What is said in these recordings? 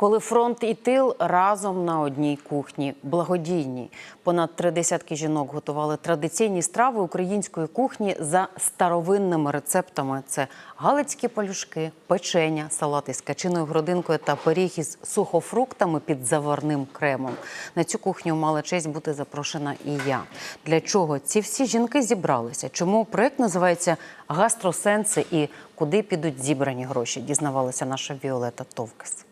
Коли фронт і тил разом на одній кухні, благодійній. Понад три десятки жінок готували традиційні страви української кухні за старовинними рецептами. Це галицькі палюшки, печення, салат із качиною грудинкою та пиріг із сухофруктами під заварним кремом. На цю кухню мала честь бути запрошена і я. Для чого ці всі жінки зібралися? Чому проект називається Гастросенси і куди підуть зібрані гроші? Дізнавалася наша Віолета Товкес.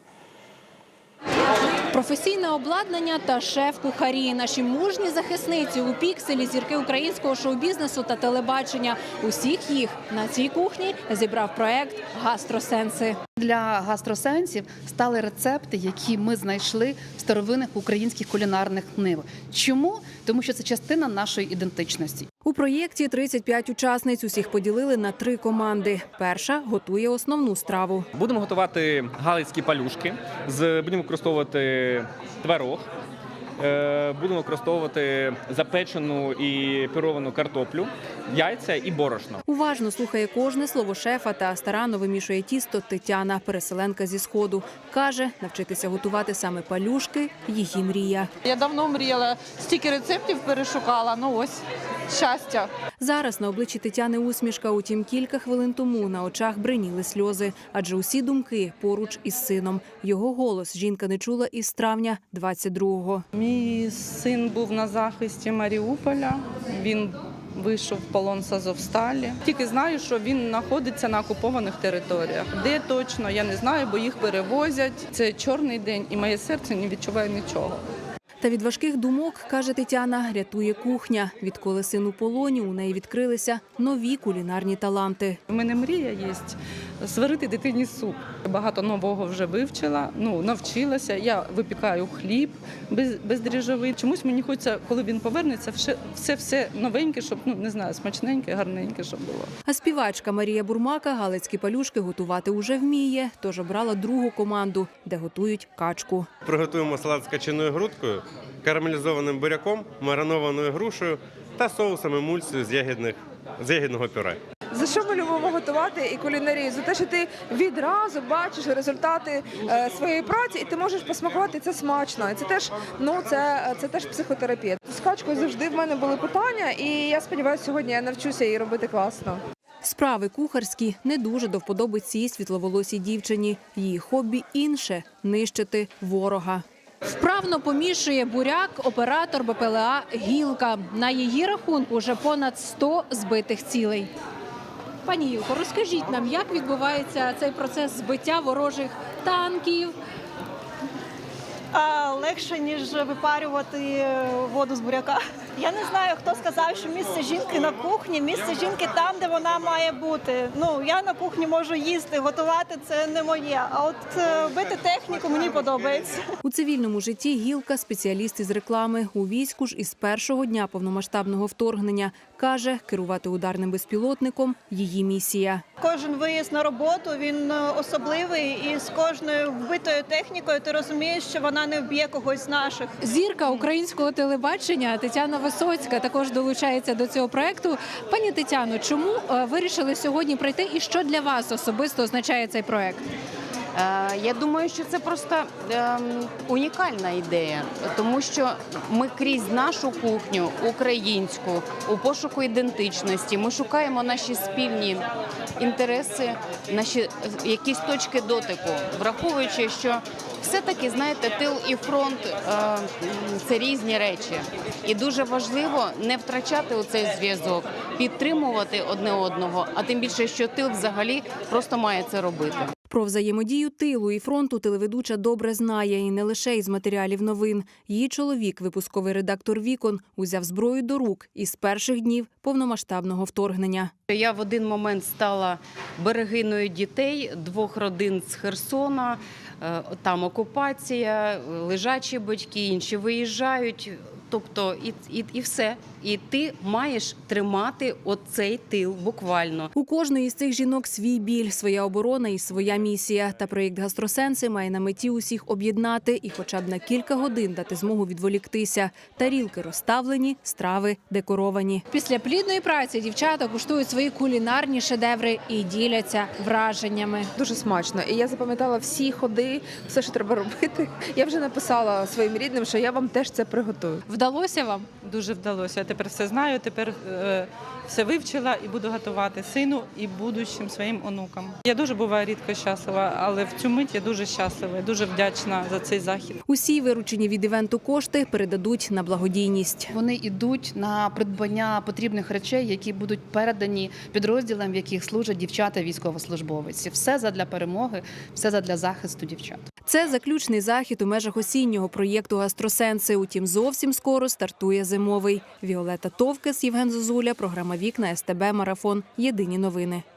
Професійне обладнання та шеф-кухарі. Наші мужні захисниці у пікселі зірки українського шоу-бізнесу та телебачення. Усіх їх на цій кухні зібрав проект Гастросенси. Для гастросенсів стали рецепти, які ми знайшли в старовинних українських кулінарних книгах. Чому? Тому що це частина нашої ідентичності. У проєкті 35 учасниць. Усіх поділили на три команди. Перша готує основну страву. Будемо готувати галицькі палюшки. З будемо використовувати творог. Е, Будемо використовувати запечену і пюровану картоплю, яйця і борошно. Уважно слухає кожне слово шефа та старанно вимішує тісто Тетяна, переселенка зі сходу. Каже, навчитися готувати саме палюшки її мрія. Я давно мріяла, стільки рецептів перешукала. Ну ось щастя. Зараз на обличчі Тетяни усмішка. Утім, кілька хвилин тому на очах бриніли сльози, адже усі думки поруч із сином. Його голос жінка не чула із травня 22-го. Мій син був на захисті Маріуполя. Він вийшов в полон з Азовсталі. Тільки знаю, що він знаходиться на окупованих територіях. Де точно, я не знаю, бо їх перевозять. Це чорний день, і моє серце не відчуває нічого. Та від важких думок, каже Тетяна, рятує кухня. Відколи син у полоні, у неї відкрилися нові кулінарні таланти. У мене мрія є сварити дитині суп. Багато нового вже вивчила, ну навчилася. Я випікаю хліб без, бездріжджовий. Чомусь мені хочеться, коли він повернеться, все, все, все новеньке, щоб ну не знаю, смачненьке, гарненьке, щоб було. А співачка Марія Бурмака галицькі палюшки готувати уже вміє, тож обрала другу команду, де готують качку. Приготуємо салат з качаною грудкою, карамелізованим буряком, маринованою грушею та соусом емульсію з ягідних з ягідного пюре. За що ми любимо готувати і кулінарію? За те, що ти відразу бачиш результати е, своєї праці, і ти можеш посмакувати це смачно. І це теж ну це, це теж психотерапія. З качкою завжди в мене були питання, і я сподіваюся, сьогодні я навчуся її робити класно. Справи кухарські не дуже до вподоби цій світловолосій дівчині. Її хобі інше нищити ворога. Вправно помішує буряк оператор БПЛА Гілка. На її рахунку вже понад 100 збитих цілей. Пані Юко, розкажіть нам, як відбувається цей процес збиття ворожих танків, легше, ніж випарювати е, воду з буряка. Я не знаю, хто сказав, що місце жінки на кухні, місце жінки там, де вона має бути. Ну я на кухні можу їсти, готувати це не моє. А от е, бити техніку мені подобається. У цивільному житті гілка спеціаліст із реклами. У війську ж із першого дня повномасштабного вторгнення каже, керувати ударним безпілотником її місія. Кожен виїзд на роботу він е, особливий, і з кожною вбитою технікою ти розумієш, що вона не вб'є когось з наших. Зірка українського телебачення Тетяна Висоцька також долучається до цього проекту. Пані Тетяно, чому е, вирішили сьогодні прийти і що для вас особисто означає цей проект? Е, Я думаю, що це просто ем, унікальна ідея, тому що ми крізь нашу кухню, українську, у пошуку ідентичності, ми шукаємо наші спільні інтереси, наші е, якісь точки дотику, враховуючи, що все-таки знаєте, тил і фронт е, це різні речі, і дуже важливо не втрачати оцей зв'язок, підтримувати одне одного, а тим більше, що тил взагалі просто має це робити. Про взаємодію тилу і фронту телеведуча добре знає і не лише із матеріалів новин. Її чоловік, випусковий редактор Вікон, узяв зброю до рук із перших днів повномасштабного вторгнення. Я в один момент стала берегиною дітей двох родин з Херсона. Е, Там окупація, лежачі батьки, інші виїжджають. Тобто і, і, і все. І ти маєш тримати оцей тил буквально. У кожної з цих жінок свій біль, своя оборона і своя місія. Та проєкт гастросенси має на меті усіх об'єднати і, хоча б на кілька годин, дати змогу відволіктися. Тарілки розставлені, страви декоровані. Після плідної праці дівчата куштують свої кулінарні шедеври і діляться враженнями. Дуже смачно. І я запам'ятала всі ходи, все, що треба робити. Я вже написала своїм рідним, що я вам теж це приготую. Вдалося вам? Дуже вдалося. Я тепер все знаю, тепер е, все вивчила і буду готувати сину і будущим своїм онукам. Я дуже буваю рідко щаслива, але в цю мить я дуже щаслива, і дуже вдячна за цей захід. Усі виручені від івенту кошти передадуть на благодійність. Вони йдуть на придбання потрібних речей, які будуть передані підрозділам, в яких служать дівчата військовослужбовиці. Все задля перемоги, все задля захисту дівчат. Це заключний захід у межах осіннього проєкту Гастросенси. Утім, зовсім скоро стартує зимовий. Віолета Товкес, Євген Зозуля, програма Вікна СТБ Марафон. Єдині новини.